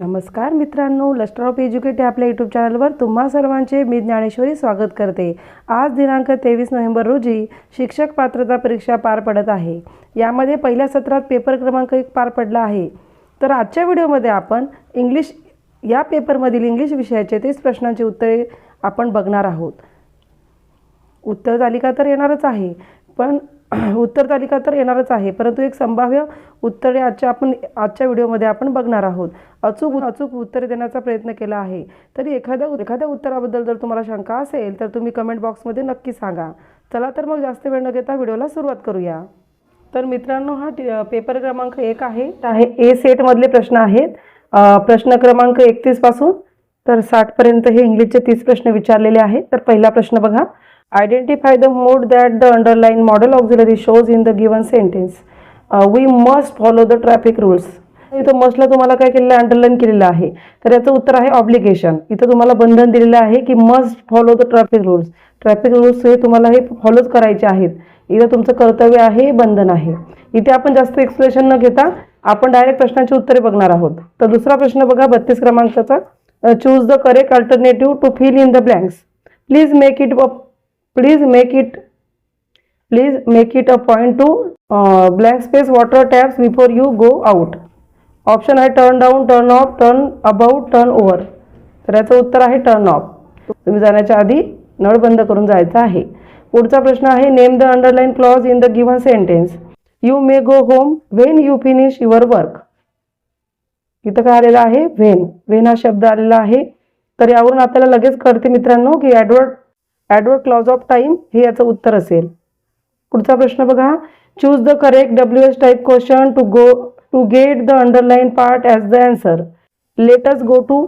नमस्कार मित्रांनो lustre of educate या आपल्या यूट्यूब चॅनलवर तुम्हा सर्वांचे मी ज्ञानेश्वरी स्वागत करते. आज दिनांक तेवीस नोव्हेंबर रोजी शिक्षक पात्रता परीक्षा पार पडत आहे. यामध्ये पहिल्या सत्रात पेपर क्रमांक एक पार पडला आहे. तर आजच्या व्हिडिओमध्ये आपण इंग्लिश या पेपरमधील इंग्लिश विषयाचे तेच प्रश्नांची उत्तरे आपण बघणार आहोत. उत्तर तालिका तर येणारच आहे. पण उत्तर तालिका तर येणारच आहे परंतु एक संभाव्य उत्तरे आजच्या आपण आजच्या व्हिडिओमध्ये आपण बघणार आहोत. अचूक अचूक उत्तरे देण्याचा प्रयत्न केला आहे. तरी एखाद्या एखाद्या उत्तराबद्दल जर तुम्हाला शंका असेल तर तुम्ही कमेंट बॉक्समध्ये नक्की सांगा. चला तर मग जास्त वेळ न घेता व्हिडिओला सुरुवात करूया. तर मित्रांनो हा पेपर क्रमांक एक आहे. आहे ए सेटमधले प्रश्न आहेत. प्रश्न क्रमांक एकतीसपासून तर साठपर्यंत हे इंग्लिशचे तीस प्रश्न विचारलेले आहेत. तर पहिला प्रश्न बघा. Identify the mode that the model model shows shows in the given Uh, we must follow the traffic rules. इथं मस्टला तुम्हाला काय केलेलं आहे? अंडरलाईन केलेलं आहे. तर याचं उत्तर आहे ऑब्लिगेशन इथं तुम्हाला बंधन दिलेलं आहे की must follow the traffic rules traffic rules हे तुम्हाला हे फॉलोच करायचे आहेत. इथं तुमचं कर्तव्य आहे बंधन आहे. इथे आपण जास्त एक्सप्लेनेशन न घेता आपण डायरेक्ट प्रश्नांची उत्तरे बघणार आहोत. तर दुसरा प्रश्न बघा बत्तीस क्रमांकाचा. Choose the correct alternative to fill in the blanks please make it please make it please make it a point to blank space water taps before you go out option आहे turn down turn off turn about turn over तर याचं उत्तर आहे turn off तुम्ही जाण्याच्या आधी नळ बंद करून जायचं आहे. पुढचा प्रश्न आहे name the underline clause in the given sentence you may go home when you finish your work इथं काय आलेलं आहे? व्हेन व्हेन हा शब्द आलेला आहे. तर यावरून आपल्याला लगेच कळते मित्रांनो की adverb adverb clause of time हे याचं उत्तर असेल. पुढचा प्रश्न बघा. Choose the correct W S type question to go to get the underline part as the answer let's go to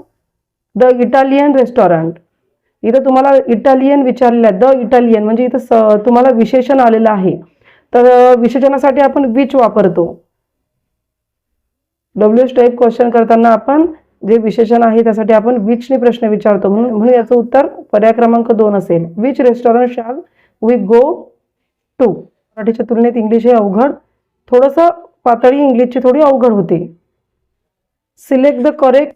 the Italian restaurant इथं तुम्हाला इटालियन विचारलेलं आहे. द इटालियन म्हणजे इथं स तुम्हाला विशेषण आलेलं आहे. तर विशेषणासाठी आपण विच वापरतो? डब्ल्यू एस टाईप क्वेश्चन करताना आपण जे विशेषण आहे त्यासाठी आपण विचने प्रश्न विचारतो. म्हणून म्हणून याचं उत्तर पर्याय क्रमांक दोन असेल. Which restaurant shall we go to मराठीच्या तुलनेत इंग्लिश हे अवघड. थोडंसं पातळी इंग्लिशची थोडी अवघड होते. Select the correct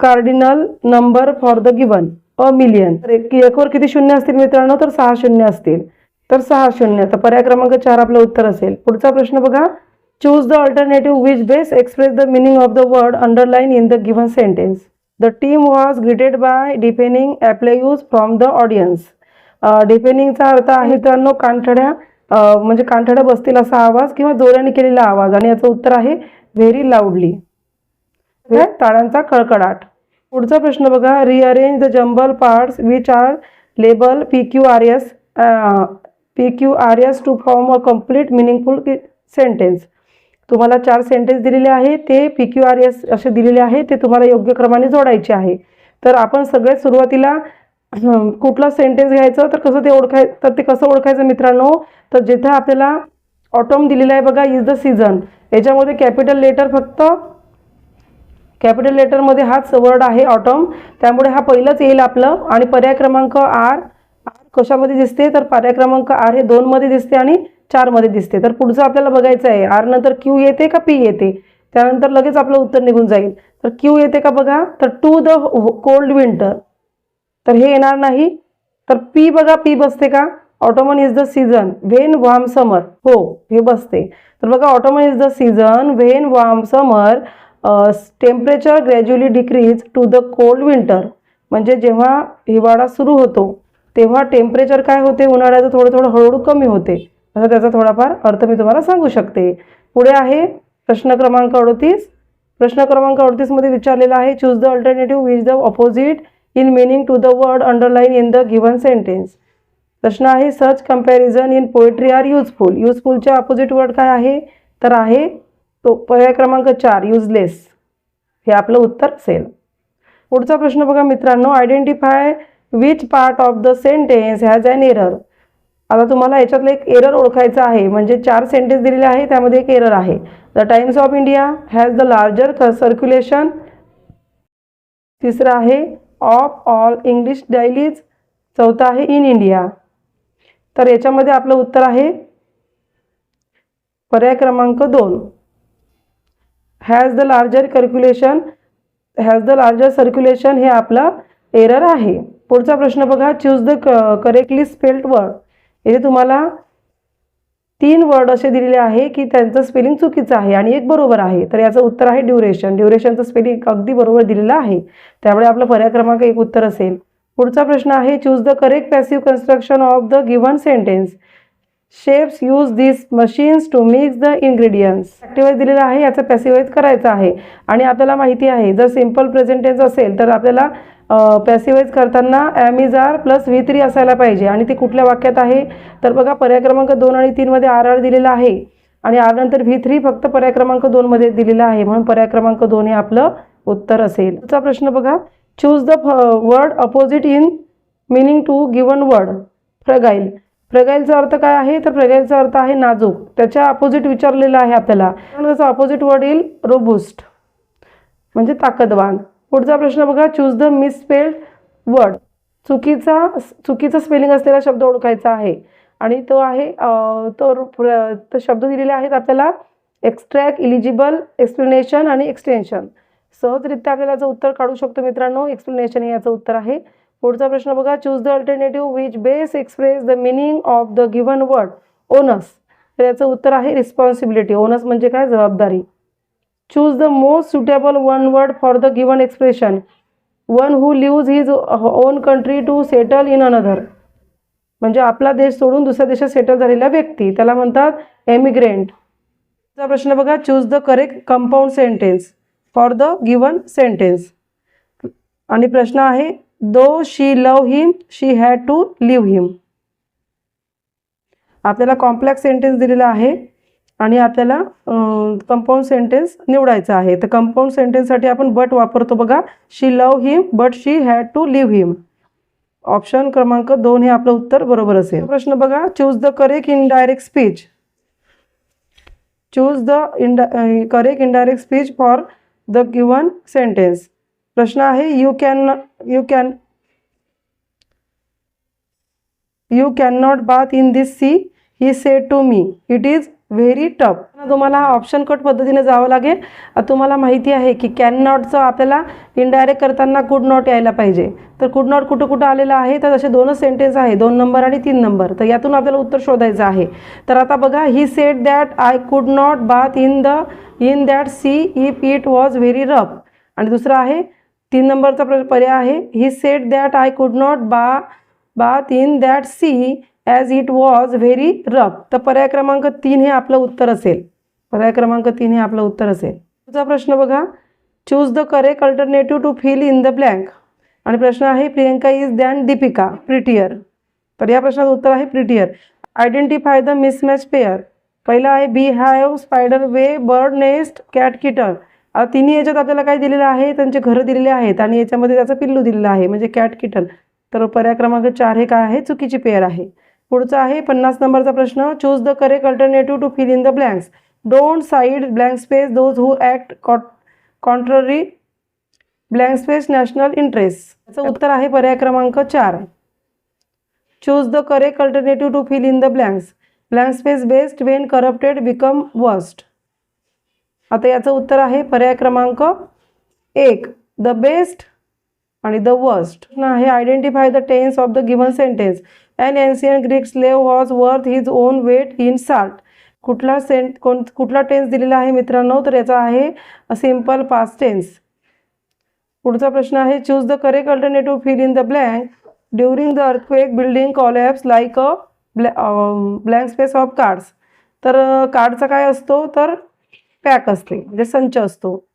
cardinal number for the given a million तर एकवर किती शून्य असतील मित्रांनो? तर सहा शून्य असतील. तर सहा शून्य. तर पर्याय क्रमांक चार आपलं उत्तर असेल. पुढचा प्रश्न बघा. Choose the alternative which best express the meaning of the word underline in the given sentence the team was greeted by deepening applause from the audience डिपेनिंगचा अर्थ आहे मित्रांनो कानठड्या म्हणजे कानठड्या बसतील असा आवाज किंवा जोराने केलेला आवाज. आणि याचं उत्तर आहे व्हेरी लाऊडली ताळांचा कडकडाट पुढचा प्रश्न बघा. Rearrange the jumble parts which are label P Q R S P Q R S to form a complete meaningful sentence तुम्हाला चार सेंटेन्स दिलेले आहे ते पी क्यू आर एस असे दिलेले आहे ते तुम्हाला योग्य क्रमाने जोडायचे आहे. तर आपण सगळ्यात सुरुवातीला कुठला सेंटेन्स घ्यायचं तर कसं ते ओळखाय तर ते कसं ओळखायचं मित्रांनो? तर जिथं आपल्याला ऑटोम दिलेलं आहे बघा इज द सीझन याच्यामध्ये कॅपिटल लेटर फक्त कॅपिटल लेटरमध्ये हाच वर्ड आहे ऑटोम त्यामुळे हा पहिलंच येईल आपलं. आणि पर्याय क्रमांक आर आर कशामध्ये दिसते? तर पर्याय क्रमांक आर हे दोनमध्ये दिसते आणि चारमध्ये दिसते. तर पुढचं आपल्याला बघायचं आहे आर नंतर क्यू येते का पी येते? त्यानंतर लगेच आपलं उत्तर निघून जाईल. तर क्यू येते का बघा? तर टू द कोल्ड विंटर तर हे येणार नाही. तर पी बघा पी बसते का? Autumn is the season when warm summer हो हे बसते. तर बघा autumn is the season when warm summer temperature gradually decrease to the cold winter म्हणजे जेव्हा हिवाळा सुरू होतो तेव्हा टेम्परेचर काय होते? उन्हाळ्याचं थोडं थोडं हळूहळू कमी होते. असा त्याचा थोडाफार अर्थ मी तुम्हाला सांगू शकते. पुढे आहे प्रश्न क्रमांक अडतीस. प्रश्न क्रमांक अडतीसमध्ये विचारलेला आहे choose the alternative which the opposite in meaning to the word underline in the given sentence प्रश्न आहे such comparison in poetry are useful युजफुलच्या opposite word काय आहे? तर आहे तो पर्याय क्रमांक चार युजलेस हे आपलं उत्तर असेल. पुढचा प्रश्न बघा मित्रांनो identify which part of the sentence has an error आता तुम्हाला याच्यातलं एक एरर ओळखायचं आहे. म्हणजे चार सेंटेन्स दिलेले आहे त्यामध्ये एक एरर आहे. The Times of India has the larger circulation तिसरं आहे ऑफ ऑल इंग्लिश डायलीज चौथं आहे इन इंडिया तर याच्यामध्ये आपलं उत्तर आहे पर्याय क्रमांक दोन. Has the larger calculation has the larger circulation हे आपलं एरर आहे. पुढचा प्रश्न बघा choose the correctly spelled word इथे तुम्हाला तीन वर्ड असे दिलेले आहे की त्यांचं स्पेलिंग चुकीचं आहे आणि एक बरोबर आहे. तर याचं उत्तर आहे ड्युरेशन ड्युरेशनचं स्पेलिंग अगदी बरोबर दिलेलं आहे. त्यामुळे आपलं पर्याय क्रमांक एक उत्तर असेल. पुढचा प्रश्न आहे choose the correct passive construction of the given sentence chefs use this machines to mix the ingredients active voice दिलेला आहे याचा पॅसिवाईज करायचा आहे. आणि आपल्याला माहिती आहे जर सिंपल प्रेझेंटेन्स असेल तर आपल्याला पॅसिवाईज करताना ॲमिजार प्लस व्ही थ्री असायला पाहिजे. आणि ते कुठल्या वाक्यात आहे? तर बघा पर्याय क्रमांक दोन आणि तीनमध्ये आर आर दिलेला आहे. आणि आर नंतर व्ही थ्री फक्त पर्याय क्रमांक दोनमध्ये दिलेला आहे. म्हणून पर्याय क्रमांक दोन हे आपलं उत्तर असेल. पुढचा प्रश्न बघा. Choose the word opposite in meaning to given word fragile फ्रगाईलचा अर्थ काय आहे? तर फ्रगाईलचा अर्थ आहे नाजूक. त्याच्या अपोजिट विचारलेला आहे आपल्याला. त्याचा अपोजिट वर्ड येईल रोबुस्ट म्हणजे ताकदवान. पुढचा प्रश्न बघा. चूज द मिसस्पेल्ड वर्ड चुकीचा चुकीचं स्पेलिंग असलेला शब्द ओळखायचा आहे. आणि तो आहे तो तो शब्द दिलेले आहेत आपल्याला एक्स्ट्रॅक्ट इलिजिबल एक्सप्लेनेशन आणि एक्सटेन्शन सहजरित्या आपल्याला याचं उत्तर काढू शकतो मित्रांनो. एक्सप्लेनेशन हे याचं उत्तर आहे. पुढचा प्रश्न बघा. Choose the alternative which best express the meaning of the given word onus तर याचं उत्तर आहे रिस्पॉन्सिबिलिटी ओनस म्हणजे काय? जबाबदारी. Choose the most suitable one word for the given expression one who leaves his own country to settle in another म्हणजे आपला देश सोडून दुसऱ्या देशात सेटल झालेला व्यक्ती त्याला म्हणतात एमिग्रेंट चा प्रश्न बघा choose the correct compound sentence for the given sentence आणि प्रश्न आहे though she love him she had to leave him आपल्याला कॉम्प्लेक्स सेंटेन्स दिलेला आहे. आणि आपल्याला कंपाऊंड सेंटेन्स निवडायचा आहे. तर कंपाऊंड सेंटेन्ससाठी आपण बट वापरतो बघा. She love him but she had to leave him option क्रमांक दोन हे आपलं उत्तर बरोबर असेल. प्रश्न बघा. Choose the correct indirect speech choose the इंडा correct indirect speech for the given sentence प्रश्न आहे you can you can you can not bath in this sea he said to me it is very tough तुम्हाला option cut पद्धतीने जावं लागेल. तुम्हाला माहिती आहे की कॅन नॉटचं आपल्याला इनडायरेक्ट करताना कुड नॉट यायला पाहिजे. तर कुड नॉट कुठं कुठं आलेलं आहे? तर असे दोनच सेंटेन्स आहे. दोन नंबर आणि तीन नंबर तर यातून आपल्याला उत्तर शोधायचं आहे. तर आता बघा he said that I could not bath in the in that sea if it was very rough आणि दुसरं आहे तीन नंबरचा पर्याय आहे. He said that I could not बा bath in that sea as it was very rough तर पर्याय क्रमांक तीन हे आपलं उत्तर असेल. पर्याय क्रमांक तीन हे आपलं उत्तर असेल. पुढचा प्रश्न बघा. Choose the correct alternative to fill in the blank आणि प्रश्न आहे Priyanka is than Deepika prettier तर या प्रश्नाचं उत्तर आहे prettier identify the mismatch pair पहिला आहे bee hive spider web bird nest cat kitten आता तिन्ही याच्यात आपल्याला काय दिलेलं आहे? त्यांचे घरं दिलेले आहेत आणि याच्यामध्ये त्याचं पिल्लू दिलेलं आहे म्हणजे कॅट किटन तर पर्याय क्रमांक चार हे काय आहे? चुकीची पेअर आहे. पुढचा आहे पन्नास नंबरचा प्रश्न. Choose the correct alternative to fill in the blanks don't side blank space those who act contrary blank space national interest याचं उत्तर आहे पर्याय क्रमांक चार. Choose the correct alternative to fill in the blanks blank space best when corrupted become worst आता याचं उत्तर आहे पर्याय क्रमांक एक. द बेस्ट आणि द वर्स्ट आहे identify the tense of the given sentence and ancient Greek slave was worth his own weight in salt कुठला सेंट कोण कुठला टेन्स दिलेला आहे मित्रांनो? तर याचा आहे सिंपल पास्ट टेन्स पुढचा प्रश्न आहे choose the correct alternative fill in the blank during the earthquake building collapse like a ब्लॅ blank space of cards तर uh, कार्डचा काय असतो? तर पॅक असते म्हणजे संच असतो.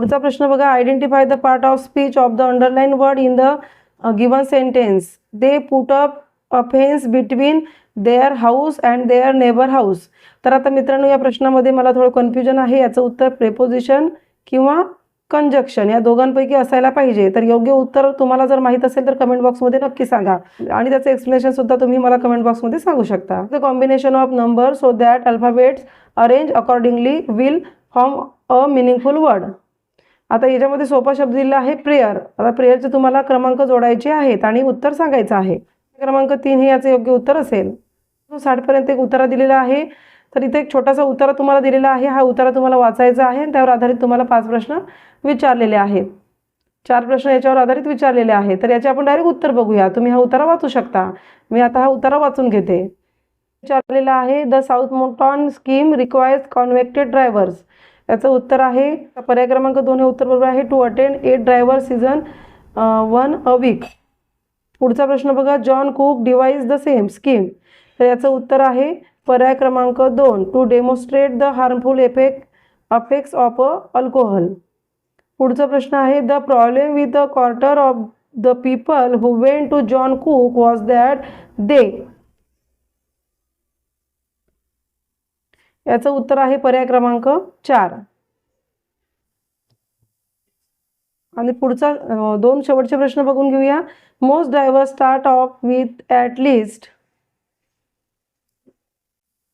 पुढचा प्रश्न बघा. Identify the part of speech of the underline word in the given sentence they put up a fence between their house and their neighbour house तर आता मित्रांनो या प्रश्नामध्ये मला थोडं कन्फ्युजन आहे. याचं उत्तर प्रेपोजिशन किंवा कंजक्शन या दोघांपैकी असायला पाहिजे. तर योग्य उत्तर तुम्हाला जर माहीत असेल तर कमेंट बॉक्समध्ये नक्की सांगा. आणि त्याचं एक्सप्लेनेशन सुद्धा तुम्ही मला कमेंट बॉक्समध्ये सांगू शकता. The combination of number so that alphabets arrange accordingly will form a meaningful word आता याच्यामध्ये सोपा शब्द दिलेला आहे प्रेयर. आता प्रेयरचे तुम्हाला क्रमांक जोडायचे आहेत आणि उत्तर सांगायचं आहे. क्रमांक तीन हे याचं योग्य उत्तर असेल. साठपर्यंत एक उत्तरा दिलेला आहे. तर इथे एक छोटासा उतारा तुम्हाला दिलेला आहे. हा उतारा तुम्हाला वाचायचा आहे आणि त्यावर आधारित तुम्हाला पाच प्रश्न विचारलेले आहेत. चार प्रश्न याच्यावर आधारित विचारलेले आहेत. तर याचे आपण डायरेक्ट उत्तर बघूया. तुम्ही हा उतारा वाचू शकता. मी आता हा उतारा वाचून घेते. विचारलेला आहे the South Morton scheme requires convicted drivers याचं उत्तर आहे पर्याय क्रमांक दोन हे उत्तर बरोबर आहे. To attend eight driver season one a week पुढचा प्रश्न बघा John Cook devise the same scheme तर याचं उत्तर आहे पर्याय क्रमांक दोन to demonstrate the harmful effect affects of a alcohol पुढचा प्रश्न आहे the problem with the quarter of the people who went to John Cook was that they याचं उत्तर आहे पर्याय क्रमांक चार. आणि पुढचा दोन शेवटचे प्रश्न बघून घेऊया. Most driver start off with at least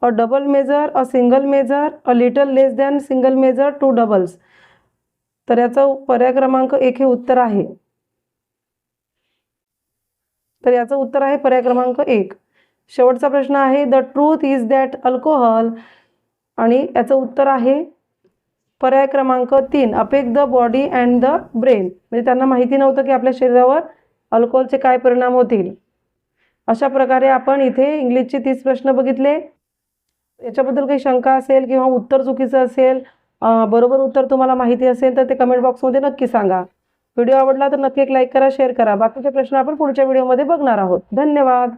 a double measure a single measure a little less than single measure two doubles तर याचा पर्याय क्रमांक एक हे उत्तर आहे. तर याचं उत्तर आहे पर्याय क्रमांक एक. शेवटचा प्रश्न आहे the truth is that alcohol आणि याचं उत्तर आहे पर्याय क्रमांक तीन affects the body and the brain. म्हणजे त्यांना माहिती नव्हतं की आपल्या शरीरावर अल्कोहोलचे काय परिणाम होतील. अशा प्रकारे आपण इथे इंग्लिशचे तीस प्रश्न बघितले. याच्याबद्दल काही शंका असेल किंवा उत्तर चुकीचं असेल बरोबर उत्तर तुम्हाला माहिती असेल तर ते कमेंट बॉक्समध्ये नक्की सांगा. व्हिडिओ आवडला तर नक्की एक लाईक करा शेअर करा. बाकीचे प्रश्न आपण पुढच्या व्हिडिओमध्ये बघणार आहोत. धन्यवाद.